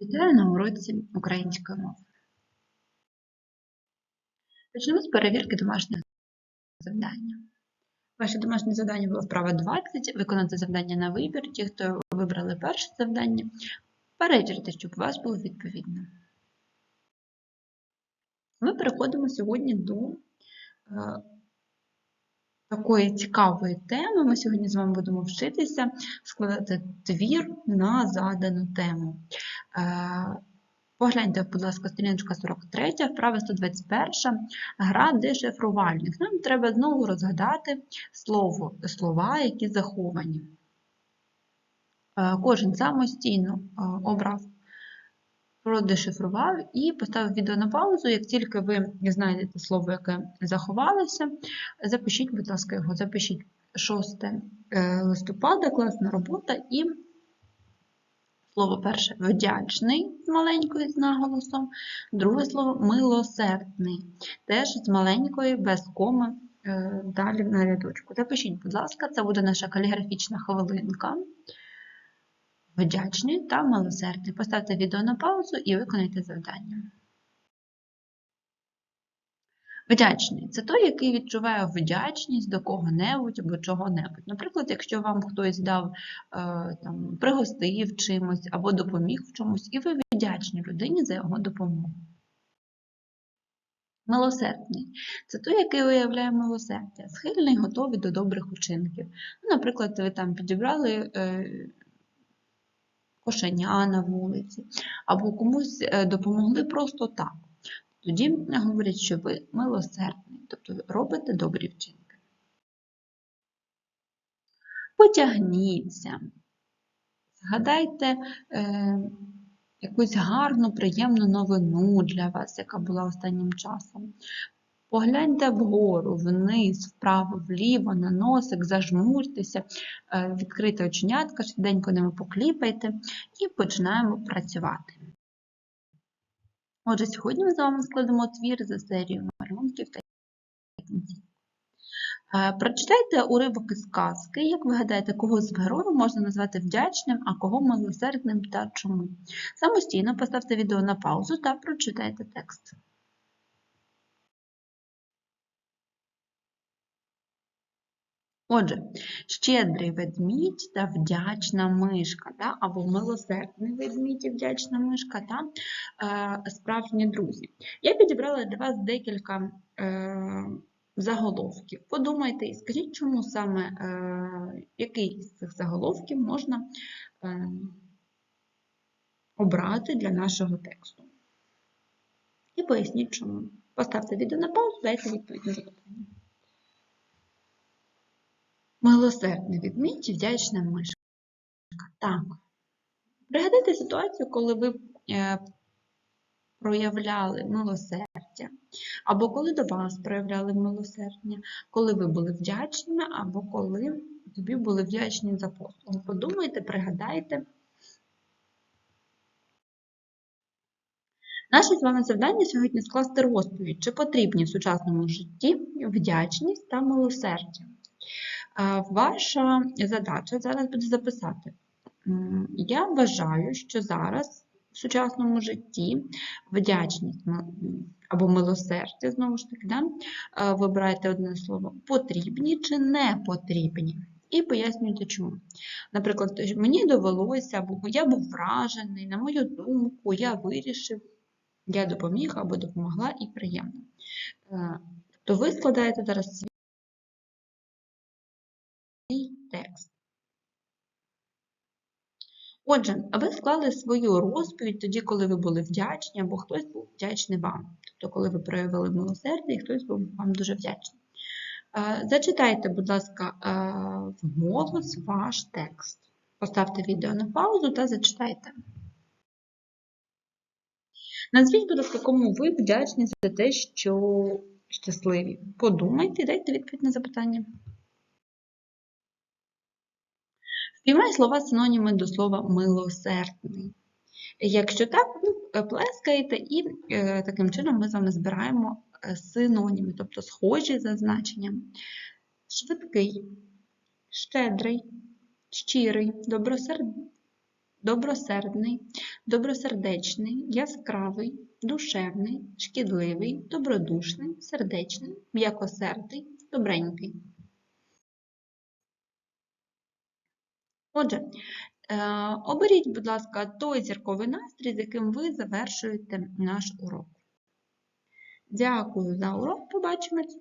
Вітаю на уроці української мови. Почнемо з перевірки домашнього завдання. Ваше домашнє завдання було вправа 20, виконати завдання на вибір. Ті, хто вибрали перше завдання, перевірте, щоб у вас було відповідно. Ми переходимо сьогодні до е, такої цікавої теми. Ми сьогодні з вами будемо вчитися складати твір на задану тему. Е, Погляньте, будь ласка, сторіночка 43, вправа 121, гра дешифрувальник. Нам треба знову розгадати слово, слова, які заховані. Е, Кожен самостійно е, обрав, продешифрував і поставив відео на паузу. Як тільки ви знайдете слово, яке заховалося, запишіть, будь ласка, його, запишіть 6 е, листопада, класна робота і Слово перше вдячний з маленькою з наголосом, друге слово милосердний, теж з маленькою без коми е, далі на рядочку. Запишіть, будь ласка, це буде наша каліграфічна хвилинка. Вдячний та милосердний. Поставте відео на паузу і виконайте завдання. Вдячний це той, який відчуває вдячність до кого-небудь або чого-небудь. Наприклад, якщо вам хтось дав, е, там, пригостив чимось або допоміг в чомусь, і ви вдячні людині за його допомогу. Милосердний це той, який виявляє милосердя, схильний, готовий до добрих учинків. Ну, Наприклад, ви там підібрали е, кошеня на вулиці, або комусь е, допомогли просто так. Тоді говорять, що ви милосердний, тобто робите добрі вчинки. Потягніться. Згадайте е, якусь гарну, приємну новину для вас, яка була останнім часом. Погляньте вгору, вниз, вправо, вліво, на носик, зажмуртеся, е, відкрийте оченятка, швиденько ними покліпайте і починаємо працювати. Отже, сьогодні ми з вами складемо твір за серією малюнків та кінців. Е, Прочитайте уривок із казки. Як ви гадаєте, кого з героїв можна назвати вдячним, а кого милосердним та чому? Самостійно поставте відео на паузу та прочитайте текст. Отже, щедрий ведмідь та вдячна мишка, да? або милосердний ведмідь і вдячна мишка та е, справжні друзі. Я підібрала для вас декілька е, заголовків. Подумайте і скажіть, чому саме е, який з цих заголовків можна е, обрати для нашого тексту. І поясніть, чому. Поставте відео на паузу, дайте відповідь на запитання. Милосердний відмідь і вдячна мишка. Так. Пригадайте ситуацію, коли ви е, проявляли милосердя, або коли до вас проявляли милосердя, коли ви були вдячними, або коли тобі були вдячні за послугу. Подумайте, пригадайте. Наше з вами завдання сьогодні скласти розповідь, чи потрібні в сучасному житті вдячність та милосердя. Ваша задача зараз буде записати. Я вважаю, що зараз в сучасному житті вдячність або милосердя, знову ж таки, да, вибирайте одне слово, потрібні чи не потрібні. І пояснюйте, чому. Наприклад, мені довелося, або я був вражений, на мою думку, я вирішив, я допоміг або допомогла і приємно. То ви складаєте зараз свій текст. Отже, ви склали свою розповідь тоді, коли ви були вдячні, або хтось був вдячний вам. Тобто, коли ви проявили милосердя, і хтось був вам дуже вдячний. Зачитайте, будь ласка, вголос ваш текст. Поставте відео на паузу та зачитайте. Назвіть, будь ласка, кому ви вдячні за те, що щасливі. Подумайте дайте відповідь на запитання. Спіймай слова синоніми до слова милосердний. Якщо так, ви плескаєте і е, таким чином ми з вами збираємо синоніми, тобто схожі за значенням. Швидкий, щедрий, щирий, добросердний, добросердний, добросердечний, яскравий, душевний, шкідливий, добродушний, сердечний, м'якосердий, добренький. Отже, е, оберіть, будь ласка, той зірковий настрій, з яким ви завершуєте наш урок. Дякую за урок. Побачимось!